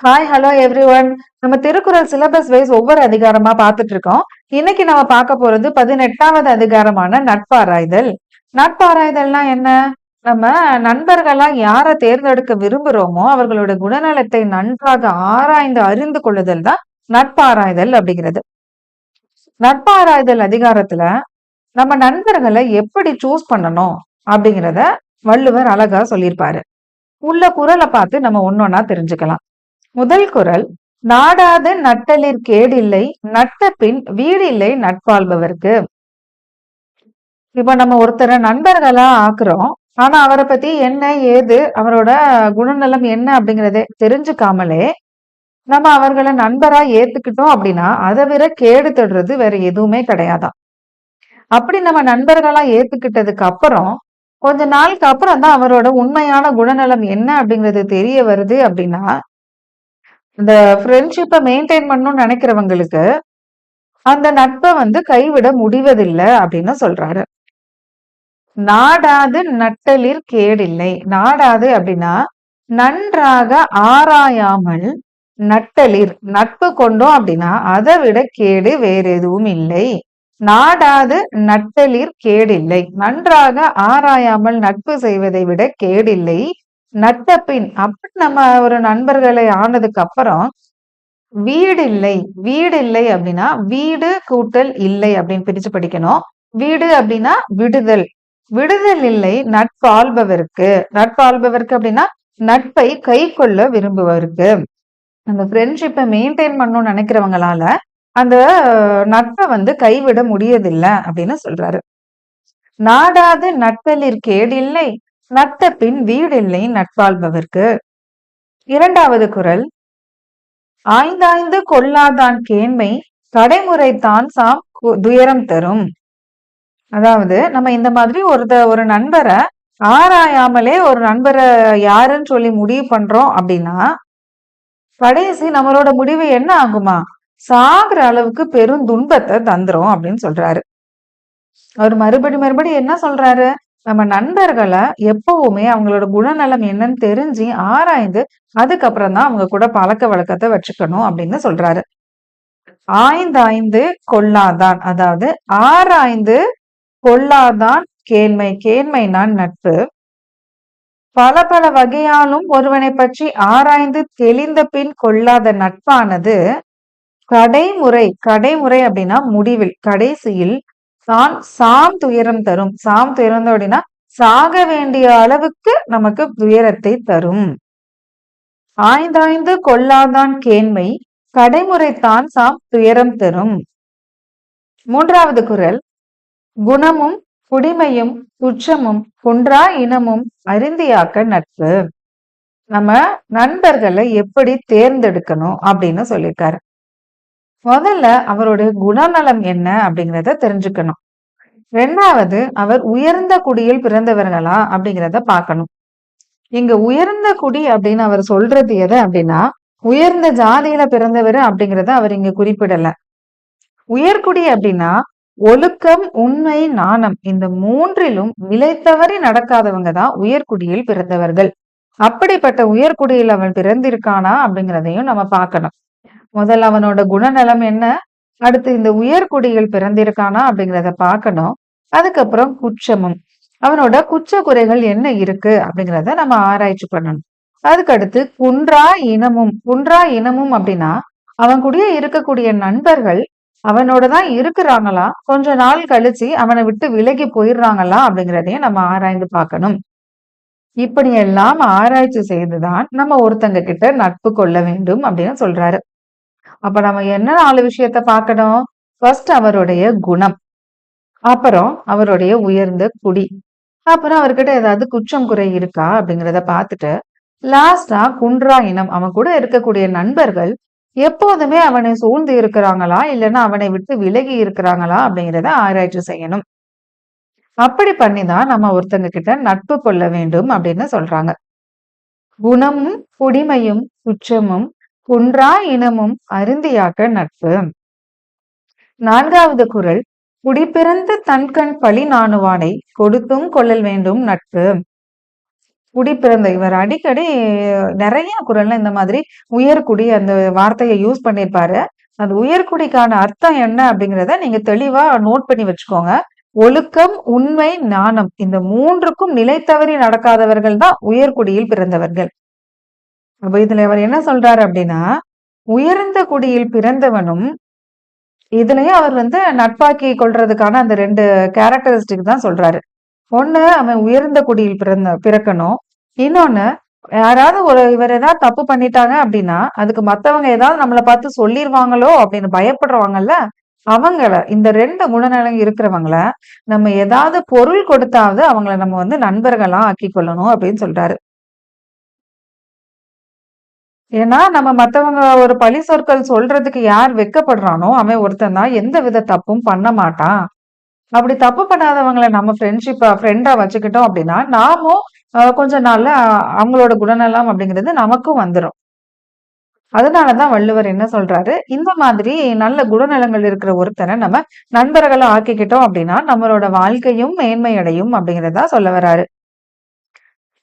Hi hello every one நம்ம Thirukkural syllabus wise ஒவ்வொரு அதிகாரமா பார்த்துட்டு இருக்கோம் இன்னைக்கு நம்ம பார்க்க போறது பதினெட்டாவது அதிகாரமான நட்பாராய்தல். நட்பாராய்தல்னா என்ன? நம்ம நண்பர்களா யாரை தேர்ந்தெடுக்க விரும்புறோமோ அவர்களோட குணநலத்தை நன்றாக ஆராய்ந்து அறிந்து கொள்ளுதல் தான் நட்பாராய்தல் அப்படிங்கிறது. நட்பாராய்தல் அதிகாரத்துல நம்ம நண்பர்களை எப்படி சூஸ் பண்ணணும் அப்படிங்கிறத வள்ளுவர் அழகா சொல்லியிருப்பாரு. உள்ள குரலை பார்த்து நம்ம ஒன்னொன்னா தெரிஞ்சுக்கலாம். முதல் குரல் நாடாத நட்டலிற் கேடில்லை நட்ட பின் வீடில்லை நட்பாள்பவர்க்கு இப்ப நம்ம ஒருத்தரை நண்பர்களா ஆக்குறோம். ஆனா அவரை பத்தி என்ன ஏது அவரோட குணநலம் என்ன அப்படிங்கறதே தெரிஞ்சுக்காமலே நம்ம அவர்களை நண்பரா ஏத்துக்கிட்டோம் அப்படின்னா அதை விட கேடு தடுறது வேற எதுவுமே கிடையாதான். அப்படி நம்ம நண்பர்களா ஏத்துக்கிட்டதுக்கு அப்புறம் கொஞ்ச நாளுக்கு அப்புறம் தான் அவரோட உண்மையான குணநலம் என்ன அப்படிங்கிறது தெரிய வருது அப்படின்னா இந்த ஃப்ரெண்ட்ஷிப்பை மெயின்டைன் பண்ணணும்னு நினைக்கிறவங்களுக்கு அந்த நட்பை வந்து கைவிட முடிவதில்லை அப்படின்னு சொல்றாரு. நாடாது நட்டலிற் கேடில்லை. நாடாது அப்படின்னா நன்றாக ஆராயாமல் நட்டலிர் நட்பு கொண்டோம் அப்படின்னா அதை விட கேடு வேற எதுவும் இல்லை. நாடாது நட்டலிர் கேடில்லை. நன்றாக ஆராயாமல் நட்பு செய்வதை விட கேடில்லை. நட்ட பின் அப்படி நம்ம ஒரு நண்பர்களை ஆனதுக்கு அப்புறம் வீடு இல்லை வீடு இல்லை அப்படின்னா வீடு கூட்டல் இல்லை அப்படின்னு பிரிச்சு படிக்கணும். வீடு அப்படின்னா விடுதல். விடுதல் இல்லை நட்பாள்பவருக்கு நட்பாள்பவருக்கு அப்படின்னா நட்பை கை கொள்ள விரும்புவருக்கு அந்த ஃப்ரெண்ட்ஷிப்பை மெயின்டைன் பண்ணணும்னு நினைக்கிறவங்களால அந்த நட்பை வந்து கைவிட முடியதில்லை அப்படின்னு சொல்றாரு. நாடாது நட்பலிற் கேடில்லை நட்ட பின் வீடில்லை நட்பாள்பவர்க்கு இரண்டாவது குரல். ஆய்ந்தாய்ந்து கொள்ளாதான் கேண்மை கடைமுறைத்தான் சாம் துயரம் தரும். அதாவது நம்ம இந்த மாதிரி ஒருத்த ஒரு நண்பரை ஆராயாமலே ஒரு நண்பரை யாருன்னு சொல்லி முடிவு பண்றோம் அப்படின்னா கடைசி நம்மளோட முடிவு என்ன ஆகுமா? சாகுற அளவுக்கு பெரும் துன்பத்தை தந்துரும் அப்படின்னு சொல்றாரு. அவர் மறுபடி மறுபடி என்ன சொல்றாரு? நம்ம நண்பர்களை எப்பவுமே அவங்களோட குணநலம் என்னன்னு தெரிஞ்சு ஆராய்ந்து அதுக்கப்புறம் தான் அவங்க கூட பழக்க வழக்கத்தை வச்சுக்கணும் அப்படின்னு சொல்றாரு. ஆய்ந்தாய்ந்து கொள்ளாதான் அதாவது ஆராய்ந்து கொள்ளாதான் கேண்மை கேண்மை நான் நட்பு. பல பல வகையாலும் ஒருவனை பற்றி ஆராய்ந்து தெளிந்த பின் கொள்ளாத நட்பானது கடைமுறை கடைமுறை அப்படின்னா முடிவில் கடைசியில் தான் சாம் துயரம் தரும். சாம் துயரம் அப்படின்னா சாக வேண்டிய அளவுக்கு நமக்கு துயரத்தை தரும். ஆய்ந்தாய்ந்து கொள்ளாதான் கேண்மை கடைமுறைத்தான் சாம் துயரம் தரும். மூன்றாவது குரல் குணமும் குடிமையும் குற்றமும் குன்றா இனமும் அருந்தியாக்க நட்பு. நம்ம நண்பர்களை எப்படி தேர்ந்தெடுக்கணும் அப்படின்னு சொல்லியிருக்காரு. முதல்ல அவருடைய குணநலம் என்ன அப்படிங்கிறத தெரிஞ்சுக்கணும். ரெண்டாவது அவர் உயர்ந்த குடியில் பிறந்தவர்களா அப்படிங்கிறத பார்க்கணும். இங்க உயர்ந்த குடி அப்படின்னு அவர் சொல்றது எது அப்படின்னா உயர்ந்த ஜாதியில பிறந்தவர் அப்படிங்கிறத அவர் இங்க குறிப்பிடல. உயர்குடி அப்படின்னா ஒழுக்கம் உண்மை நாணம் இந்த மூன்றிலும் விளைத்தவரை நடக்காதவங்க தான் உயர்குடியில் பிறந்தவர்கள். அப்படிப்பட்ட உயர்குடியில் அவன் பிறந்திருக்கானா அப்படிங்கிறதையும் நம்ம பார்க்கணும். முதல்ல அவனோட குணநலம் என்ன? அடுத்து இந்த உயர்குடியில் பிறந்திருக்கானா அப்படிங்கிறத பார்க்கணும். அதுக்கப்புறம் குற்றமும். அவனோட குற்ற குறைகள் என்ன இருக்கு அப்படிங்கிறத நம்ம ஆராய்ச்சி பண்ணணும். அதுக்கடுத்து குன்றா இனமும். குன்றா இனமும் அப்படின்னா அவன் கூடயே இருக்கக்கூடிய நண்பர்கள் அவனோட தான் இருக்கிறாங்களா? கொஞ்ச நாள் கழிச்சு அவனை விட்டு விலகி போயிடுறாங்களா அப்படிங்கிறதையும் நம்ம ஆராய்ந்து பார்க்கணும். இப்படி எல்லாம் ஆராய்ச்சி செய்துதான் நம்ம ஒருத்தங்க கிட்ட நட்பு கொள்ள வேண்டும் அப்படின்னு சொல்றாரு. அப்ப நம்ம என்ன நாலு விஷயத்த பார்க்கணும்? ஃபர்ஸ்ட் அவருடைய குணம். அப்புறம் அவருடைய உயர்ந்த குடி. அப்புறம் அவர்கிட்ட ஏதாவது குற்றம் குறை இருக்கா? அப்படிங்கிறத பார்த்துட்டு லாஸ்டா குன்றா இனம். அவன் கூட இருக்கக்கூடிய நண்பர்கள் எப்போதுமே அவனை சூழ்ந்து இருக்கிறாங்களா? இல்லைன்னா அவனை விட்டு விலகி இருக்கிறாங்களா? அப்படிங்கிறத ஆராய்ச்சி செய்யணும். அப்படி பண்ணிதான் நம்ம ஒருத்தங்க கிட்ட நட்பு கொள்ள வேண்டும் அப்படின்னு சொல்றாங்க. குணமும் குடிமையும் குற்றமும் குன்றா இனமும் அருந்தியாக்க நட்பு. நான்காவது குரல் குடிப்பிறந்த தன்கண் பழி நாணுவானை கொடுத்தும் கொள்ளல் வேண்டும் நட்பு. குடிப்பிறந்த இவர் அடிக்கடி நிறைய குரல்ல இந்த மாதிரி உயர்குடி அந்த வார்த்தையை யூஸ் பண்ணியிருப்பாரு அந்த உயர்குடிக்கான அர்த்தம் என்ன அப்படிங்கிறத நீங்க தெளிவா நோட் பண்ணி வச்சுக்கோங்க. ஒழுக்கம் உண்மை ஞானம் இந்த மூன்றுக்கும் நிலை தவறி நடக்காதவர்கள் தான் உயர்குடியில் பிறந்தவர்கள். அப்போ இதுல அவர் என்ன சொல்றாரு அப்படின்னா உயர்ந்த குடியில் பிறந்தவனும் இதுலயும் அவர் வந்து நட்பாக்கி கொள்றதுக்கான அந்த ரெண்டு கேரக்டரிஸ்டிக் தான் சொல்றாரு. ஒண்ணு அவன் உயர்ந்த குடியில் பிறந்த பிறக்கணும். இன்னொன்னு யாராவது ஒரு இவர் ஏதாவது தப்பு பண்ணிட்டாங்க அப்படின்னா அதுக்கு மத்தவங்க ஏதாவது நம்மளை பார்த்து சொல்லிடுவாங்களோ அப்படின்னு பயப்படுறவங்கல்ல அவங்கள இந்த ரெண்டு குணநலம் இருக்கிறவங்கள நம்ம ஏதாவது பொருள் கொடுத்தாவது அவங்கள நம்ம வந்து நண்பர்களா ஆக்கி கொள்ளணும் அப்படின்னு சொல்றாரு. ஏன்னா நம்ம மத்தவங்க ஒரு பழி சொற்கள் சொல்றதுக்கு யார் வெக்கப்படுறானோ அவன் ஒருத்தன் தான் எந்த வித தப்பும் பண்ண மாட்டான். அப்படி தப்பு பண்ணாதவங்களை நம்ம ஃப்ரெண்ட்ஷிப்பா ஃப்ரெண்டா வச்சுக்கிட்டோம் அப்படின்னா நாமும் கொஞ்ச நாள்ல அவங்களோட குணநலம் அப்படிங்கிறது நமக்கும் வந்துடும் அதனாலதான் வள்ளுவர் என்ன சொல்றாரு? இந்த மாதிரி நல்ல குணநலங்கள் இருக்கிற ஒருத்தரை நம்ம நண்பர்களை ஆக்கிக்கிட்டோம் அப்படின்னா நம்மளோட வாழ்க்கையும் மேன்மை அடையும் அப்படிங்கிறதா சொல்ல வர்றாரு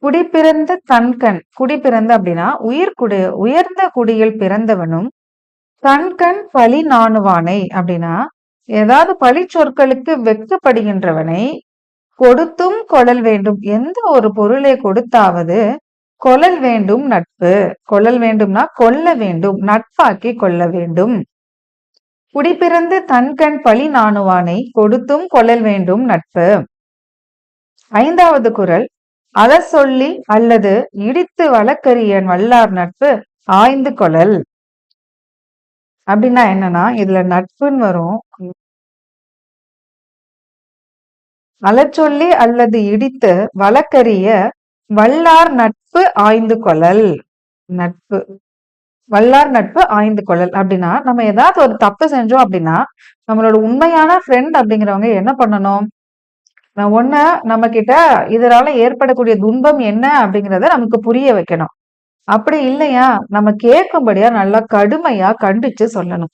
குடிப்பிறந்த தன்கண் குடிப்பிறந்த அப்படின்னா உயிர் குடி உயர்ந்த குடியில் பிறந்தவனும் தன்கண் பழி நாணுவானை அப்படின்னா ஏதாவது பழி சொற்களுக்கு வெக்கப்படுகின்றவனை கொடுத்தும் கொழல் வேண்டும். எந்த ஒரு பொருளை கொடுத்தாவது கொழல் வேண்டும் நட்பு. கொழல் வேண்டும்னா கொல்ல வேண்டும் நட்பாக்கி கொள்ள வேண்டும். குடிப்பிறந்து தன்கண் பழி நாணுவானை கொடுத்தும் கொழல் வேண்டும் நட்பு. ஐந்தாவது குரல் அலசொல்லி அல்லது இடித்து வழக்கரியன் வல்லார் நட்பு ஆய்ந்து கொழல் அப்படின்னா என்னன்னா இதுல நட்புன்னு வரும். அலச்சொல்லி அல்லது இடித்து வழக்கறிய வல்லார் நட்பு ஆய்ந்து கொள்ளல். நட்பு. வல்லார் நட்பு ஆய்ந்து கொள்ளல். அப்படின்னா நம்ம ஏதாவது ஒரு தப்பு செஞ்சோம் அப்படின்னா நம்மளோட உண்மையான ஃப்ரெண்ட் அப்படிங்கிறவங்க என்ன பண்ணணும்? ஒண்ணு நம்ம கிட்ட இதனால ஏற்படக்கூடிய துன்பம் என்ன அப்படிங்கிறத நமக்கு புரிய வைக்கணும். அப்படி இல்லையா? நம்ம கேட்கும்படியா நல்லா கடுமையா கண்டிச்சு சொல்லணும்.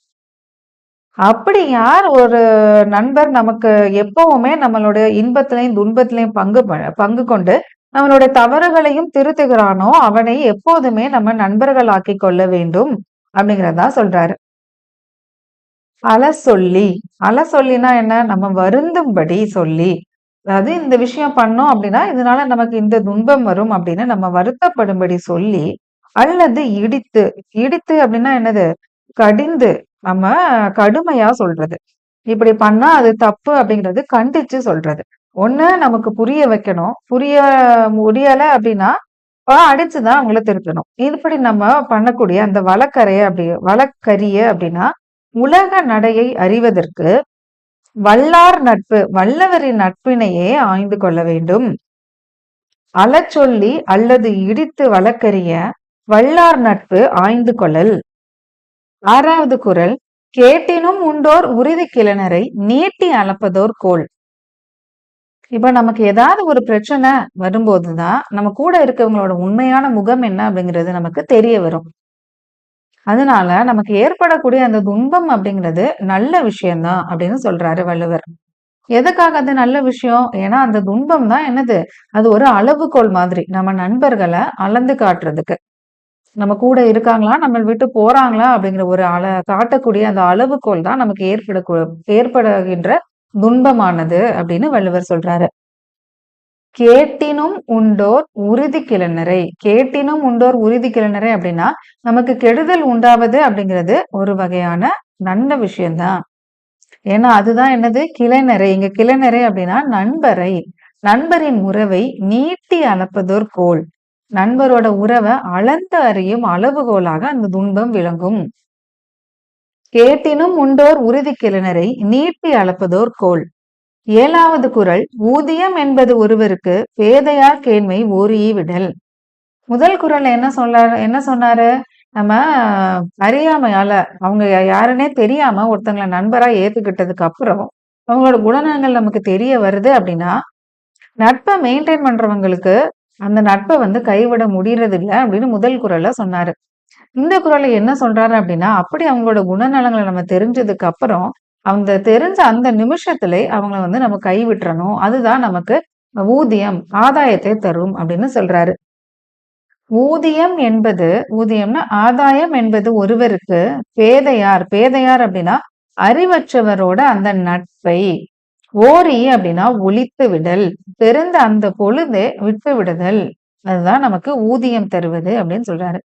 அப்படி யார் ஒரு நண்பர் நமக்கு எப்பவுமே நம்மளுடைய இன்பத்திலையும் துன்பத்திலையும் பங்கு பங்கு கொண்டு நம்மளுடைய தவறுகளையும் திருத்துகிறானோ அவனை எப்போதுமே நம்ம நண்பர்கள் ஆக்கி கொள்ள வேண்டும் அப்படிங்கிறதா சொல்றாரு. அல சொல்லி அல சொல்லினா என்ன? நம்ம வருந்தும்படி சொல்லி. அதாவது இந்த விஷயம் பண்ணோம் அப்படின்னா இதனால நமக்கு இந்த துன்பம் வரும் அப்படின்னு நம்ம வருத்தப்படும்படி சொல்லி அல்லது இடித்து இடித்து அப்படின்னா என்னது? கடிந்து நம்ம கடுமையா சொல்றது. இப்படி பண்ணா அது தப்பு அப்படிங்கிறது கண்டிச்சு சொல்றது. ஒண்ணு நமக்கு புரிய வைக்கணும். புரிய முடியல அப்படின்னா அடிச்சுதான் அவங்கள திருத்தணும். இப்படி நம்ம பண்ணக்கூடிய அந்த வழக்கரைய அப்படி வழக்கரிய அப்படின்னா உலக நடையை அறிவதற்கு வல்லார் நட்பு வல்லவரின் நட்பினையே ஆய்ந்து கொள்ள வேண்டும். அலச்சொல்லி அல்லது இடித்து வழக்கறிய வல்லார் நட்பு ஆய்ந்து கொள்ளல். ஆறாவது குரல் கேட்டினும் உண்டோர் உறுதி கிளனரை நீட்டி அளப்பதோர் கோல். இப்ப நமக்கு ஏதாவது ஒரு பிரச்சனை வரும்போதுதான் நம்ம கூட இருக்கவங்களோட உண்மையான முகம் என்ன அப்படிங்கிறது நமக்கு தெரிய வரும். அதனால நமக்கு ஏற்படக்கூடிய அந்த துன்பம் அப்படிங்கிறது நல்ல விஷயம்தான் அப்படின்னு சொல்றாரு வள்ளுவர். எதுக்காக அது நல்ல விஷயம்? ஏன்னா அந்த துன்பம் தான் என்னது? அது ஒரு அளவுகோல் மாதிரி நம்ம நண்பர்களை அளந்து காட்டுறதுக்கு. நம்ம கூட இருக்காங்களா? நம்ம விட்டு போறாங்களா? அப்படிங்கிற ஒரு அள காட்டக்கூடிய அந்த அளவுகோல் தான் நமக்கு ஏற்பட ஏற்படுகின்ற துன்பமானது அப்படின்னு வள்ளுவர் சொல்றாரு. கேட்டினும் உண்டோர் உறுதி கிளநரை கேட்டினும் உண்டோர் உறுதி கிளநரை அப்படின்னா நமக்கு கெடுதல் உண்டாவது அப்படிங்கிறது ஒரு வகையான நல்ல விஷயம்தான். ஏன்னா அதுதான் என்னது? கிளைநரை இங்க கிளைநரை அப்படின்னா நண்பரை. நண்பரின் உறவை நீட்டி அளப்பதோர் கோல். நண்பரோட உறவை அளந்து அறியும் அளவுகோலாக அந்த துன்பம் விளங்கும். கேட்டினும் உண்டோர் உறுதி கிளனரை நீட்டி அளப்பதோர் கோல். ஏழாவது குரல் ஊதியம் என்பது ஒருவருக்கு பேதையார் கேண்மை ஓரியே விடல். முதல் குரல் என்ன சொல்றாரு என்ன சொன்னாரு? நம்ம அறியாமையால அவங்க யாருன்னே தெரியாம ஒருத்தங்களை நண்பரா ஏத்துக்கிட்டதுக்கு அப்புறம் அவங்களோட குணநலங்கள் நமக்கு தெரிய வருது அப்படின்னா நட்பை மெயின்டைன் பண்றவங்களுக்கு அந்த நட்பை வந்து கைவிட முடியறது இல்லை அப்படின்னு முதல் குரல்ல சொன்னாரு. இந்த குரலை என்ன சொல்றாரு அப்படின்னா அப்படி அவங்களோட குணநலங்களை நம்ம தெரிஞ்சதுக்கு அப்புறம் அந்த தெரிஞ்ச அந்த நிமிஷத்துல அவங்கள வந்து நம்ம கைவிட்டுறணும். அதுதான் நமக்கு ஊதியம் ஆதாயத்தை தரும் அப்படின்னு சொல்றாரு. ஊதியம் என்பது ஊதியம்னா ஆதாயம் என்பது ஒருவருக்கு பேதையார் பேதையார் அப்படின்னா அறிவற்றவரோட அந்த நட்பை ஓரி அப்படின்னா ஒழித்து விடல் தெரிந்த அந்த பொழுதே விட்டு விடுதல். அதுதான் நமக்கு ஊதியம் தருவது அப்படின்னு சொல்றாரு.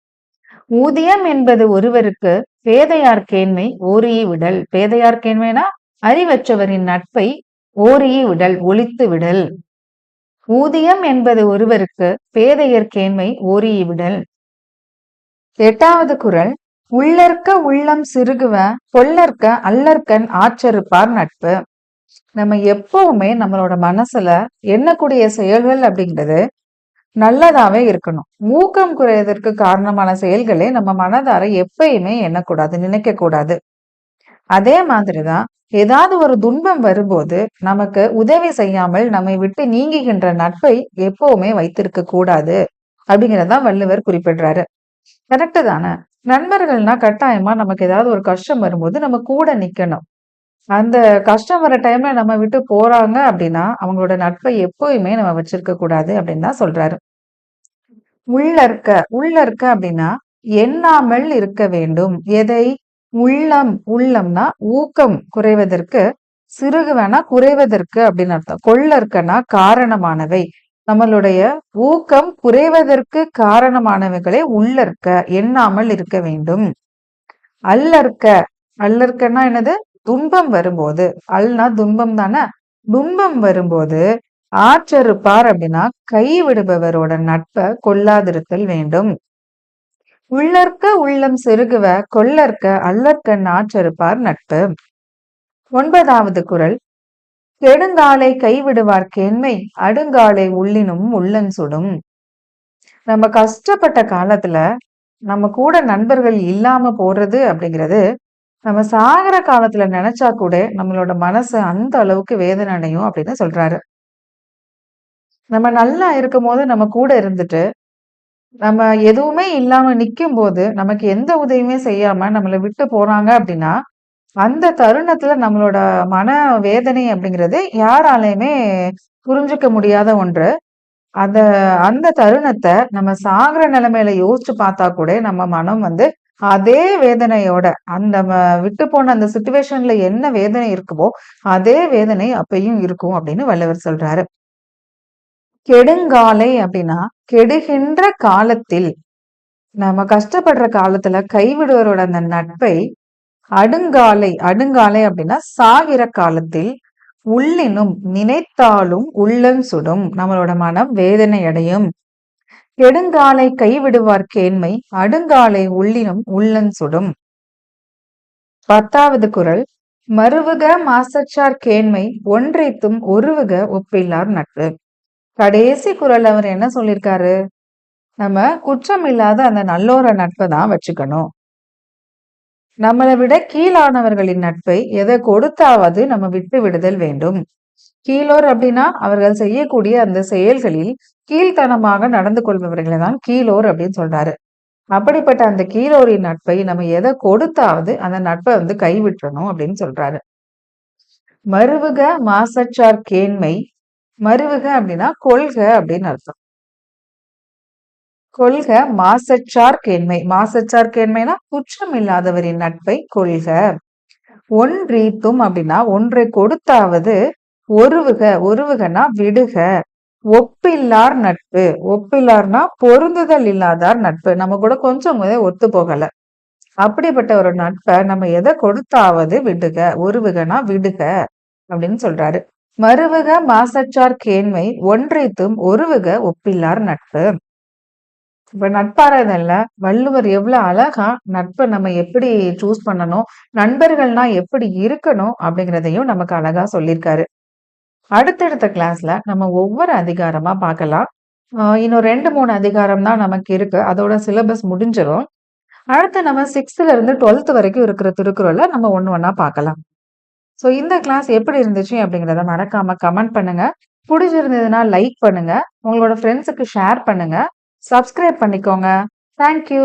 ஊதியம் என்பது ஒருவருக்கு பேதையார் கேண்மை ஓரியை விடல். பேதையார் கேண்மைனா அறிவற்றவரின் நட்பை ஓரியை விடல் ஒழித்து விடல். ஊதியம் என்பது ஒருவருக்கு பேதையர் கேண்மை ஓரியை விடல். எட்டாவது குரல். உள்ளற்க உள்ளம் சிறுகுவ பொல்லற்க அல்லற்கன் ஆச்சரிப்பார் நட்பு. நம்ம எப்பவுமே நம்மளோட மனசுல எண்ணக்கூடிய செயல்கள் அப்படிங்கிறது நல்லதாவே இருக்கணும். ஊக்கம் குறையதற்கு காரணமான செயல்களை நம்ம மனதார எப்பயுமே எண்ணக்கூடாது நினைக்க கூடாது அதே மாதிரிதான் ஏதாவது ஒரு துன்பம் வரும்போது நமக்கு உதவி செய்யாமல் நம்மை விட்டு நீங்குகின்ற நட்பை எப்பவுமே வைத்திருக்க கூடாது அப்படிங்கிறதான் வள்ளுவர் குறிப்பிடுறாரு. கரெக்டு தானே? நண்பர்கள்னா கட்டாயமா நமக்கு ஏதாவது ஒரு கஷ்டம் வரும்போது நம்ம கூட நிக்கணும். அந்த கஷ்டம் வர டைம்ல நம்ம விட்டு போறாங்க அப்படின்னா அவங்களோட நட்பை எப்போயுமே நம்ம வச்சிருக்க கூடாது அப்படின்னு தான் சொல்றாரு. உள்ளற்க உள்ளற்க அப்படின்னா எண்ணாமல் இருக்க வேண்டும். எதை? உள்ளம். உள்ளம்னா ஊக்கம் குறைவதற்கு சிறுகு வேணா குறைவதற்கு அப்படின்னு அர்த்தம். கொள்ளற்கனா காரணமானவை. நம்மளுடைய ஊக்கம் குறைவதற்கு காரணமானவைகளை இருக்க எண்ணாமல் இருக்க வேண்டும். அல்லற்க அல்லற்கன்னா என்னது? துன்பம் வரும்போது அல்னா துன்பம் தானே? துன்பம் வரும்போது ஆற்றறுப்பார் அப்படின்னா கைவிடுபவரோட நட்பை கொல்லாதிருத்தல் வேண்டும். உள்ளற்க உள்ளம் செருகுவ கொள்ளற்க அல்லற்க நாற்றறுப்பார் நட்பு. ஒன்பதாவது குரல். கெடுங்காலை கைவிடுவார் கேண்மை அடுங்காலை உள்ளினும் உள்ளன் சுடும். நம்ம கஷ்டப்பட்ட காலத்துல நம்ம கூட நண்பர்கள் இல்லாம போறது அப்படிங்கிறது நம்ம சாகர காலத்துல நினைச்சா கூட நம்மளோட மனசு அந்த அளவுக்கு வேதனை அடையும் அப்படின்னு சொல்றாரு. நம்ம நல்லா இருக்கும் போது நம்ம கூட இருந்துட்டு நம்ம எதுவுமே இல்லாம நிக்கும் போது நமக்கு எந்த உதவியுமே செய்யாம நம்மளை விட்டு போறாங்க அப்படின்னா அந்த தருணத்துல நம்மளோட மன வேதனை அப்படிங்கிறது யாராலையுமே புரிஞ்சுக்க முடியாத ஒன்று. அந்த அந்த தருணத்தை நம்ம சாகிற நிலைமையில யோசிச்சு பார்த்தா கூட நம்ம மனம் வந்து அதே வேதனையோட அந்த விட்டு போன அந்த சுச்சுவேஷன்ல என்ன வேதனை இருக்குமோ அதே வேதனை அப்பயும் இருக்கும் அப்படின்னு வள்ளுவர் சொல்றாரு. கெடுங்காலை அப்படின்னா கெடுகின்ற காலத்தில் நம்ம கஷ்டப்படுற காலத்துல கைவிடுவரோட அந்த நட்பை அடுங்காலை அடுங்காலை அப்படின்னா சாகிற காலத்தில் உள்ளினும் நினைத்தாலும் உள்ளம் சுடும் நம்மளோட மனம் வேதனை அடையும். கெடுங்காலை கைவிடுவார் கேண்மை அடுங்காலை உள்ளினும் உள்ளன் சுடும். பத்தாவது குரல் மறுவுக மாசச்சார் கேண்மை ஒன்றைத்தும் ஒருவுக ஒப்பில்லார் நட்பு. கடைசி குரல் அவர் என்ன சொல்லியிருக்காரு நம்ம குற்றம் இல்லாத அந்த நல்லோர நட்பை தான் வச்சுக்கணும். நம்மளை விட கீழானவர்களின் நட்பை எதை கொடுத்தாவது நம்ம விட்டு விடுதல் வேண்டும். கீழோர் அப்படின்னா அவர்கள் செய்யக்கூடிய அந்த செயல்களில் கீழ்த்தனமாக நடந்து கொள்பவர்களை தான் கீழோர் அப்படின்னு சொல்றாரு. அப்படிப்பட்ட அந்த கீழோரின் நட்பை நம்ம எதை கொடுத்தாவது அந்த நட்பை வந்து கைவிட்டணும் அப்படின்னு சொல்றாரு. மருவுக மாசற்றார் கேண்மை மருவுக அப்படின்னா கொள்க அப்படின்னு அர்த்தம். கொள்க மாசற்றார் கேண்மை மாசற்றார் கேண்மைனா குற்றம் இல்லாதவரின் நட்பை கொள்க. ஒன்றீத்தும் அப்படின்னா ஒன்றை கொடுத்தாவது ஒருவுக ஒருவுகனா விடுக. ஒப்பில்லார் நட்பு. ஒப்பில்லார்னா பொருந்துதல் இல்லாதார் நட்பு. நம்ம கூட கொஞ்சம் ஒத்து போகல. அப்படிப்பட்ட ஒரு நட்பை நம்ம எதை கொடுத்தாவது விடுக. ஒருவுகனா விடுக அப்படின்னு சொல்றாரு. மறுவுக மாசச்சார் கேண்மை ஒன்றைத்தும் ஒருவுக ஒப்பில்லார் நட்பு. இப்ப நட்பாரதல்ல வள்ளுவர் எவ்வளவு அழகா நட்பை நம்ம எப்படி சூஸ் பண்ணணும் நண்பர்கள்னா எப்படி இருக்கணும் அப்படிங்கிறதையும் நமக்கு அழகா சொல்லியிருக்காரு. அடுத்தடுத்த கிளாஸ்ல நம்ம ஒவ்வொரு அதிகாரமா பார்க்கலாம். இன்னும் ரெண்டு மூணு அதிகாரம் தான் நமக்கு இருக்கு. அதோட சிலபஸ் முடிஞ்சிடும் அடுத்து நம்ம சிக்ஸ்த்ல இருந்து டுவெல்த் வரைக்கும் இருக்கிற திருக்குறளை நம்ம ஒன்று ஒன்றா பார்க்கலாம். ஸோ இந்த கிளாஸ் எப்படி இருந்துச்சு அப்படிங்கிறத மறக்காம கமெண்ட் பண்ணுங்க. பிடிச்சிருந்ததுன்னா லைக் பண்ணுங்க. உங்களோட ஃப்ரெண்ட்ஸுக்கு ஷேர் பண்ணுங்க. சப்ஸ்கிரைப் பண்ணிக்கோங்க. தேங்க்யூ